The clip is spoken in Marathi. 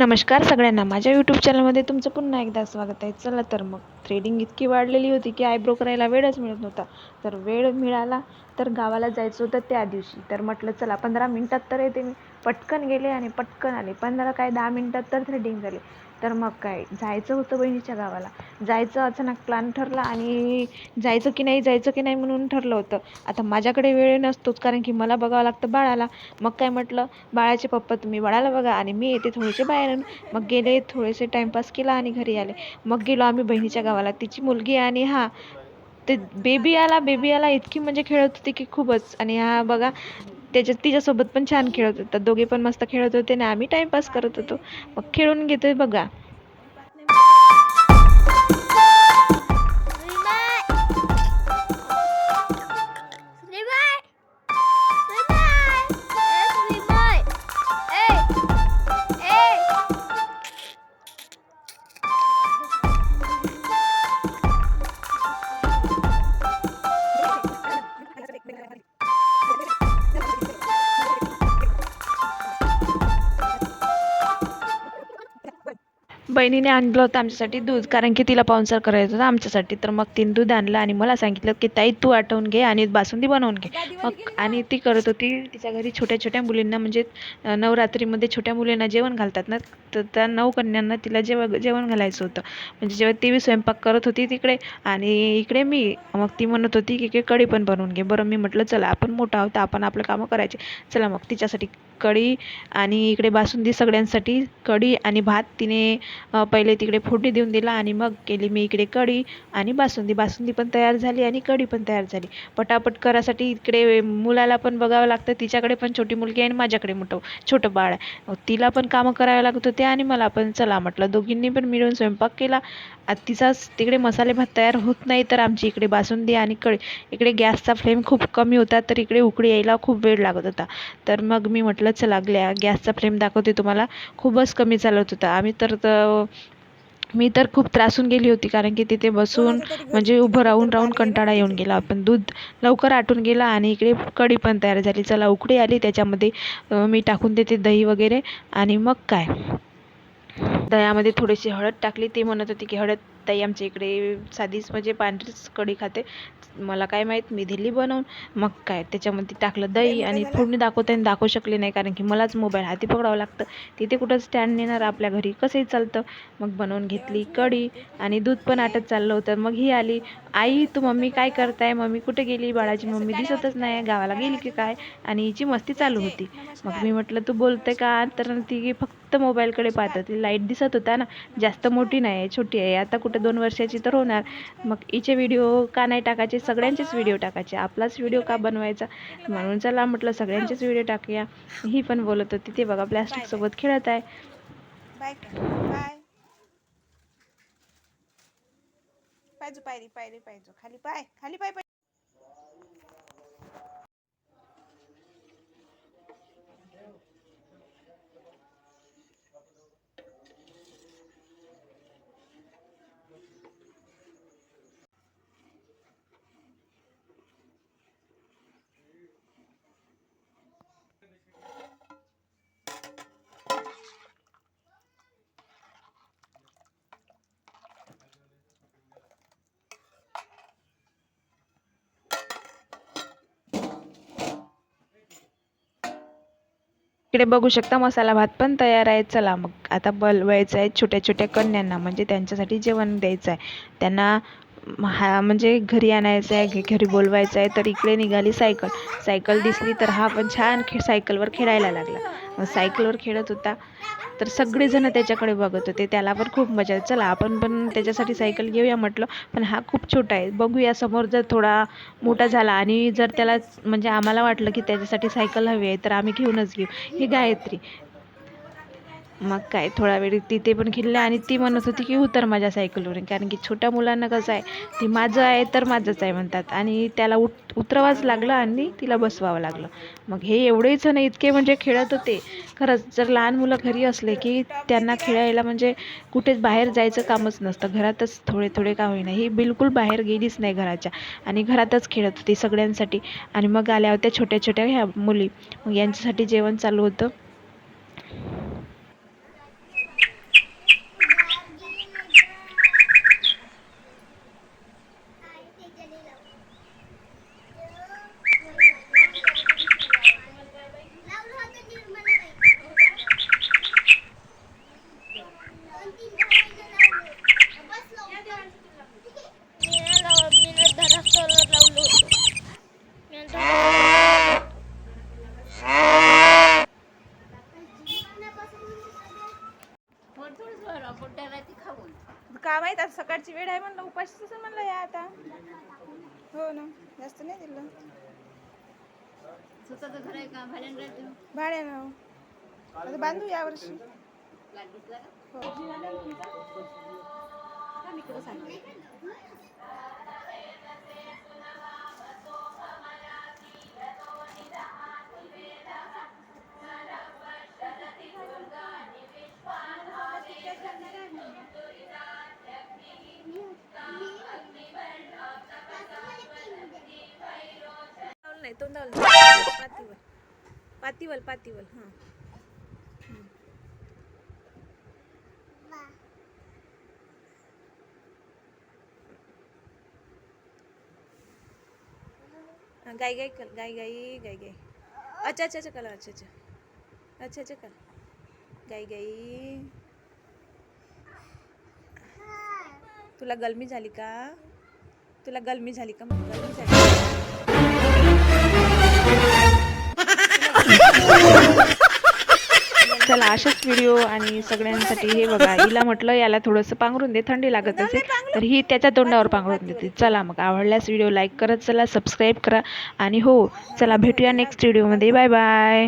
नमस्कार सगळ्यांना. माझ्या यूट्यूब चॅनलमध्ये तुमचं पुन्हा एकदा स्वागत आहे. चला तर मग थ्रेडिंग इतकी वाढलेली होती की आयब्रो करायला वेळच मिळत नव्हता. तर वेळ मिळाला तर गावाला जायचं होतं त्या दिवशी. तर म्हटलं चला पंधरा मिनटात तर येते मी. पटकन गेले आणि पटकन आले. पंधरा काय दहा मिनटात तर थ्रेडिंग झाले. तर मग काय? जायचं होतं बहिणीच्या गावाला. जायचं अचानक प्लॅन ठरला आणि जायचं की नाही जायचं की नाही म्हणून ठरलं होतं. आता माझ्याकडे वेळ नसतोच कारण की मला बघावं लागतं बाळाला. मग काय म्हटलं? बाळाचे पप्पा तुम्ही बाळाला बघा आणि मी येते थोडेसे बाहेर. मग गेले थोडेसे टाईमपास केला आणि घरी आले. मग गेलो आम्ही बहिणीच्या गावाला. तिची मुलगी आणि हा ते बेबी आला बेबी आला इतकी म्हणजे खेळत होती की खूपच. आणि हा बघा त्याच्यात तिच्यासोबत पण छान खेळत होता. दोघे पण मस्त खेळत होते आणि आम्ही टाईमपास करत होतो. मग खेळून घेतो आहे बघा. बहिणीने आणलं होतं आमच्यासाठी दूध कारण की तिला पाहुणचार करायचं होतं आमच्यासाठी. तर मग तिने दूध आणलं आणि मला सांगितलं की ताई तू आटवून घे आणि बासुंदी बनवून घे. मग आणि ती करत होती. तिच्या घरी छोट्या छोट्या मुलींना म्हणजे नवरात्रीमध्ये छोट्या मुलींना जेवण घालतात ना तर त्या नऊ कन्यांना तिला जेव जेवण घालायचं होतं. म्हणजे जेव्हा ती बी स्वयंपाक करत होती तिकडे आणि इकडे मी मग ती म्हणत होती की की कढी पण बनवून घे. बरं मी म्हटलं चला आपण मोठा आहोत आपण आपलं कामं करायचे. चला मग तिच्यासाठी कढी आणि इकडे बासुंदी सगळ्यांसाठी कढी आणि भात तिने पहिले तिकडे फोडणी देऊन दिला आणि मग केली मी इकडे कढी आणि बासुंदी. बासुंदी पण तयार झाली आणि कढी पण तयार झाली. पटापट करासाठी इकडे मुलाला पण बघावं लागतं. तिच्याकडे पण छोटी मुलगी आहे आणि माझ्याकडे मोठं छोटं बाळ आहे. तिला पण कामं करावे लागत होते आणि मला पण चला म्हटलं. दोघींनी पण मिळून स्वयंपाक केला. तिचाच तिकडे मसाले भात तयार होत नाही तर आमची इकडे बासुंदी आणि कढी. इकडे गॅसचा फ्लेम खूप कमी होता तर इकडे उकळी यायला खूप वेळ लागत होता. तर मग मी म्हटलं चला लागल्या. गॅसचा फ्लेम दाखवते तुम्हाला. खूपच कमी चालत होता. आम्ही तर मी तर खूप त्रासून गेली होती कारण की तिथे बसून म्हणजे उभं राहून राहून कंटाळा येऊन गेला. पण दूध लवकर आटून गेला आणि इकडे कढी पण तयार झाली. चला उकडी आली. त्याच्यामध्ये मी टाकून देते दही वगैरे. आणि मग काय? दह्यामध्ये थोडीशी हळद टाकली. ती म्हणत होती की हळद ताई आमच्या इकडे साधीच म्हणजे पांढरीच कढी खाते. मला काय माहीत मी दिली बनवून मग काय त्याच्यामध्ये टाकलं दही आणि फोडणी दाखवताना दाखवू शकले नाही कारण की मलाच मोबाईल हाती पकडावं लागतं. तिथे कुठं स्टँड नेणार आपल्या घरी कसंही चालतं. मग बनवून घेतली कढी आणि दूध पण आटत चाललं होतं. मग ही आली आई तू मम्मी काय करताय? मम्मी कुठे गेली? बाळाची मम्मी दिसतच नाही गावाला गेली की काय? आणि हिची मस्ती चालू होती. मग मी म्हटलं तू बोलते का? तर ती फक्त मोबाईलकडे पाहत होती. लाइट दिसत होता ना जास्त मोठी नाही आहे छोटी आहे. आता कुठे दोन वर्षाची तर होणार. मग हिचे व्हिडिओ का नाही टाकायचे? सगळ्यांचेच व्हिडिओ टाकायचे. आपलाच व्हिडिओ का बनवायचा? म्हणून चला म्हटलं सगळ्यांचेच व्हिडिओ टाकूया. ही पण बोलत होती ते बघा प्लॅस्टिक सोबत खेळत आहे. पाहिजे पायरी पायरी पाहिजे खाली पाय खाली पाय इकडे बघू शकता मसाला भात पण तयार आहे. चला मग आता बलवायचं आहे छोट्या छोट्या कन्यांना. म्हणजे त्यांच्यासाठी जेवण द्यायचं आहे. त्यांना हा म्हणजे घरी आणायचं आहे घरी बोलवायचं आहे तर इकडे निघाली सायकल. सायकल दिसली तर हा पण छान खे सायकलवर खेळायला लागला. मग सायकलवर खेळत होता. तर सगळेजण त्याच्याकडे बघत होते. त्याला पण खूप मजा आली. चला आपण पण त्याच्यासाठी सायकल घेऊया म्हटलं पण हा खूप छोटा आहे. बघूया समोर जर थोडा मोठा झाला आणि जर त्याला म्हणजे आम्हाला वाटलं की त्याच्यासाठी सायकल हवी आहे तर आम्ही घेऊनच घेऊ. ही गायत्री. मग काय थोडा वेळ तिथे पण खेळले आणि ती म्हणत होती की हो उतर माझ्या सायकलवरून कारण की छोट्या मुलांना कसं आहे ती माझं आहे तर माझंच आहे म्हणतात. आणि त्याला उत उतरवाच लागलं आणि तिला बसवावं लागलं. मग हे एवढे जण इतके म्हणजे खेळत होते. खरंच जर लहान मुलं घरी असले की त्यांना खेळायला म्हणजे कुठेच बाहेर जायचं कामच नसतं. घरातच थोडे थोडे का होईना. ही बिलकुल बाहेर गेलीच नाही घराच्या. आणि घरातच खेळत होती सगळ्यांसाठी. आणि मग आल्या होत्या छोट्या छोट्या ह्या मुली. मग यांच्यासाठी जेवण चालू होतं. माहीत आता सकाळची वेळ आहे म्हणलं उपाशीच असेल म्हणलं या आता. हो ना जास्त नाही दिलं. स्वतःचं घर आहे का? भाड्यानं राहते? भाड्यानं आता बांधू यावर्षी हो. नाही तोंडावलं पातीवल पातीवल पातीवल हां. गाई गाय गाय कल गाय गाई गाय गाय अच्छा अच्छा अच्छा कलर अच्छा अच्छा. अच्छा अच्छा कल गाय गाई. तुला गलमी झाली का? तुला गलमी झाली का? मग गलमी झाली. चला असेच व्हिडिओ आणि सगळ्यांसाठी हे बघा हिला म्हटलं याला थोडंसं पांघरून दे थंडी लागत असेल तर ही त्याच्या तोंडावर पांघरून देते. चला मग आवडल्यास व्हिडिओ लाईक करत चला सबस्क्राईब करा आणि हो चला भेटूया नेक्स्ट व्हिडिओमध्ये बाय बाय